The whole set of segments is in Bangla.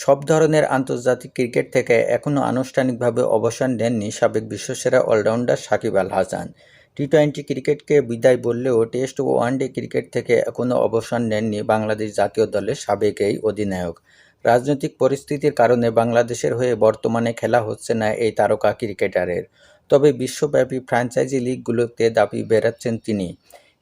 সব ধরনের আন্তর্জাতিক ক্রিকেট থেকে এখনও আনুষ্ঠানিকভাবে অবসান নেননি সাবেক বিশ্বসেরা allrounder Shakib Al Hasan. T twenty ক্রিকেটকে বিদায় বললেও টেস্ট ও ওয়ানডে ক্রিকেট থেকে এখনও অবসান নেননি বাংলাদেশ জাতীয় দলের সাবেক এই অধিনায়ক। রাজনৈতিক পরিস্থিতির কারণে বাংলাদেশের হয়ে বর্তমানে খেলা হচ্ছে না এই তারকা ক্রিকেটারের। তবে বিশ্বব্যাপী ফ্র্যাঞ্চাইজি লিগগুলোতে দাবি বেড়াচ্ছেন তিনি।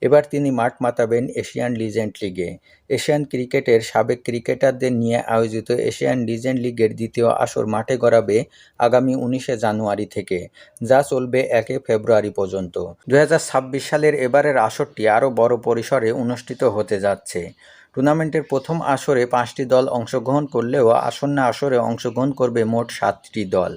এবার তিনি মাঠ মাতাবেন এশিয়ান লিজেন্ড লিগে। এশিয়ান ক্রিকেটের সাবেক ক্রিকেটারদের নিয়ে আয়োজিত এশিয়ান লিজেন্ড লিগের দ্বিতীয় আসর মাঠে গড়াবে আগামী উনিশে জানুয়ারি থেকে, যা চলবে একে ফেব্রুয়ারি পর্যন্ত। দু হাজার ছাব্বিশ সালের এবারের আসরটি আরও বড় পরিসরে অনুষ্ঠিত হতে যাচ্ছে। টুর্নামেন্টের প্রথম আসরে পাঁচটি দল অংশগ্রহণ করলেও আসন্ন আসরে অংশগ্রহণ করবে মোট সাতটি দল।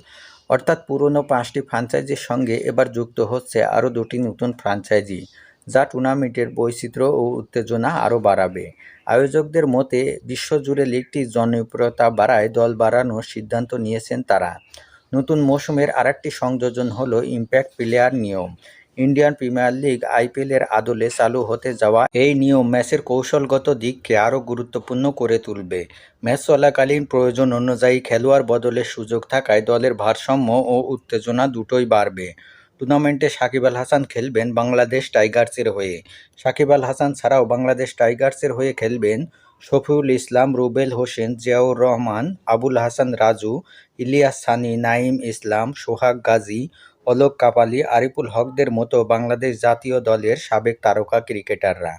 অর্থাৎ পুরনো পাঁচটি ফ্রাঞ্চাইজির সঙ্গে এবার যুক্ত হচ্ছে আরও দুটি নতুন ফ্র্যাঞ্চাইজি যা টুর্নামেন্টের বৈচিত্র্য ও উত্তেজনা আরও বাড়াবে। আয়োজকদের মতে, বিশ্বজুড়ে লিগটির জনপ্রিয়তা বাড়ায় দল বাড়ানোর সিদ্ধান্ত নিয়েছেন তারা। নতুন মৌসুমের আরেকটি সংযোজন হলো ইম্প্যাক্ট প্লেয়ার নিয়ম। ইন্ডিয়ান প্রিমিয়ার লিগ আইপিএলের আদলে চালু হতে যাওয়া এই নিয়ম ম্যাচের কৌশলগত দিককে আরও গুরুত্বপূর্ণ করে তুলবে। ম্যাচ চলাকালীন প্রয়োজন অনুযায়ী খেলোয়াড় বদলের সুযোগ থাকায় দলের ভারসাম্য ও উত্তেজনা দুটোই বাড়বে। টুর্নামেন্টে সাকিব আল হাসান খেলবেন বাংলাদেশ টাইগার্সের হয়ে। সাকিব আল হাসান ছাড়াও বাংলাদেশ টাইগার্সের হয়ে খেলবেন শফিউল ইসলাম, রুবেল হোসেন, জিয়াউর রহমান, আবুল হাসান রাজু, ইলিয়াস সানি নাইম ইসলাম, সোহাগ গাজী, অলোক কাপালি, আরিফুল হকদের মতো বাংলাদেশ জাতীয় দলের সাবেক তারকা ক্রিকেটাররা।